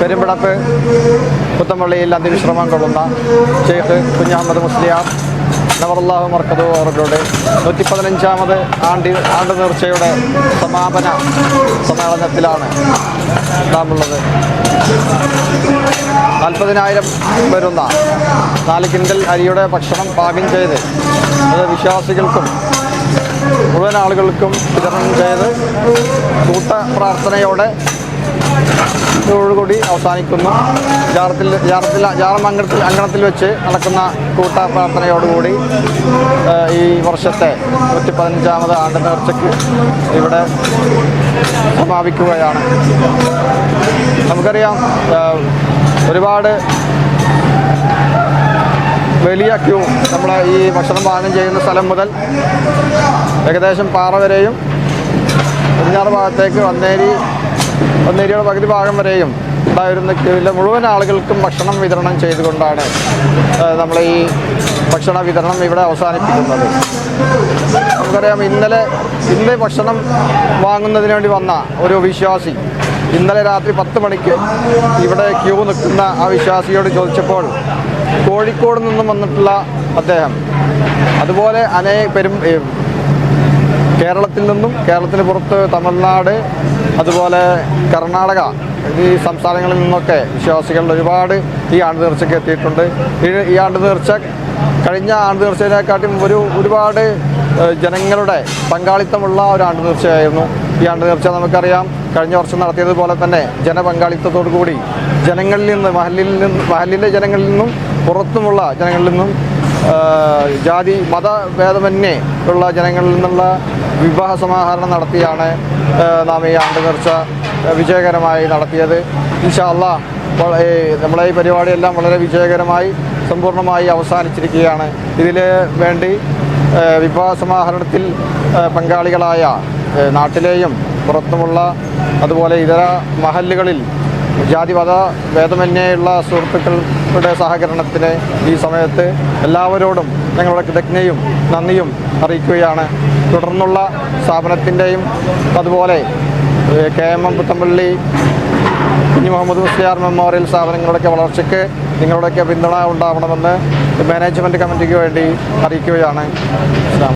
പെരുമ്പിടപ്പ് പുത്തമ്പള്ളിയിൽ അന്തിവിശ്രമം കൊള്ളുന്ന ഷെയ്ഖ് കുഞ്ഞഹമ്മദ് മുസ്ലിയാർ നവറുല്ലാഹു മർക്കതു അവരുടെ നൂറ്റി പതിനഞ്ചാമത് ആണ്ടി ആണ്ട് നേർച്ചയുടെ സമാപന സമ്മേളനത്തിലാണ് നാം ഉള്ളത് നാൽപ്പതിനായിരം വരുന്ന നാല് കിൻഡൽ അരിയുടെ ഭക്ഷണം പാകം ചെയ്ത് അത് വിശ്വാസികൾക്കും മുഴുവൻ ആളുകൾക്കും വിതരണം ചെയ്ത് കൂട്ട പ്രാർത്ഥനയോടെ ഇതോടുകൂടി അവസാനിക്കുന്നു. ജാറത്തിൽ ജാറത്തിൽ ജാറമംഗലത്തിൽ അങ്കണത്തിൽ വെച്ച് നടക്കുന്ന കൂട്ട പ്രാർത്ഥനയോടുകൂടി ഈ വർഷത്തെ നൂറ്റി പതിനഞ്ചാമത് ആണ്ട് നേർച്ചയ്ക്ക് ഇവിടെ സമാപിക്കുകയാണ്. നമുക്കറിയാം ഒരുപാട് വലിയ ക്യൂ നമ്മളെ ഈ ഭക്ഷണം പാകം ചെയ്യുന്ന സ്ഥലം മുതൽ ഏകദേശം പാറ വരെയും പടിഞ്ഞാറ് ഭാഗത്തേക്ക് വന്നേരി വന്നേരിയുടെ പകുതി ഭാഗം വരെയും ഉണ്ടായിരുന്ന ക്യൂവിലെ മുഴുവൻ ആളുകൾക്കും ഭക്ഷണം വിതരണം ചെയ്തുകൊണ്ടാണ് നമ്മൾ ഈ ഭക്ഷണ വിതരണം ഇവിടെ അവസാനിപ്പിക്കുന്നത്. നമുക്കറിയാം ഇന്നലെ ഇന്ന് ഭക്ഷണം വാങ്ങുന്നതിന് വേണ്ടി വന്ന ഒരു വിശ്വാസി ഇന്നലെ രാത്രി പത്ത് മണിക്ക് ഇവിടെ ക്യൂ നിൽക്കുന്ന ആ വിശ്വാസിയോട് ചോദിച്ചപ്പോൾ കോഴിക്കോട് നിന്നും വന്നിട്ടുള്ള അദ്ദേഹം അതുപോലെ അനേ പെരും കേരളത്തിൽ നിന്നും കേരളത്തിന് പുറത്ത് തമിഴ്നാട് അതുപോലെ കർണാടക ഈ സംസ്ഥാനങ്ങളിൽ നിന്നൊക്കെ വിശ്വാസികൾ ഒരുപാട് ഈ ആണ്ട് നേർച്ചയ്ക്ക് എത്തിയിട്ടുണ്ട്. ഈ ആണ്ട് നേർച്ച കഴിഞ്ഞ ആണ്ട് നേർച്ചയിനെക്കാട്ടും ഒരു ഒരുപാട് ജനങ്ങളുടെ പങ്കാളിത്തമുള്ള ഒരു ആണ്ട് നേർച്ചയായിരുന്നു. ഈ ആണ്ട് നേർച്ച നമുക്കറിയാം. കഴിഞ്ഞ വർഷം നടത്തിയതുപോലെ തന്നെ ജനപങ്കാളിത്തത്തോടു കൂടി ജനങ്ങളിൽ നിന്ന് മഹലിൽ നിന്ന് മഹലിലെ ജനങ്ങളിൽ നിന്നും പുറത്തുമുള്ള ജനങ്ങളിൽ നിന്നും ജാതി മതഭേദമന്യേ ഉള്ള ജനങ്ങളിൽ നിന്നുള്ള വിവാഹ സമാഹരണം നടത്തിയാണ് നാം ഈ ആണ്ട് നേർച്ച വിജയകരമായി നടത്തിയത്. ഇൻഷാല്ല നമ്മളെ ഈ പരിപാടിയെല്ലാം വളരെ വിജയകരമായി സമ്പൂർണമായി അവസാനിച്ചിരിക്കുകയാണ്. ഇതിൽ വേണ്ടി വിവാഹ സമാഹരണത്തിൽ പങ്കാളികളായ നാട്ടിലെയും പുറത്തുമുള്ള അതുപോലെ ഇതര മഹല്ലുകളിൽ ജാതിമത ഭേദമന്യേയുള്ള സുഹൃത്തുക്കളുടെ സഹകരണത്തിന് ഈ സമയത്ത് എല്ലാവരോടും ഞങ്ങളുടെ കൃതജ്ഞയും നന്ദിയും അറിയിക്കുകയാണ്. തുടർന്നുള്ള സ്ഥാപനത്തിന്റെയും അതുപോലെ കെ എം എം പുത്തമ്പള്ളി കുഞ്ഞു മുഹമ്മദ് മുസ്ലിയാർ മെമ്മോറിയൽ സ്ഥാപനങ്ങളുടെയൊക്കെ വളർച്ചയ്ക്ക് നിങ്ങളുടെയൊക്കെ പിന്തുണ ഉണ്ടാവണമെന്ന് മാനേജ്മെന്റ് കമ്മിറ്റിക്ക് വേണ്ടി അറിയിക്കുകയാണ്.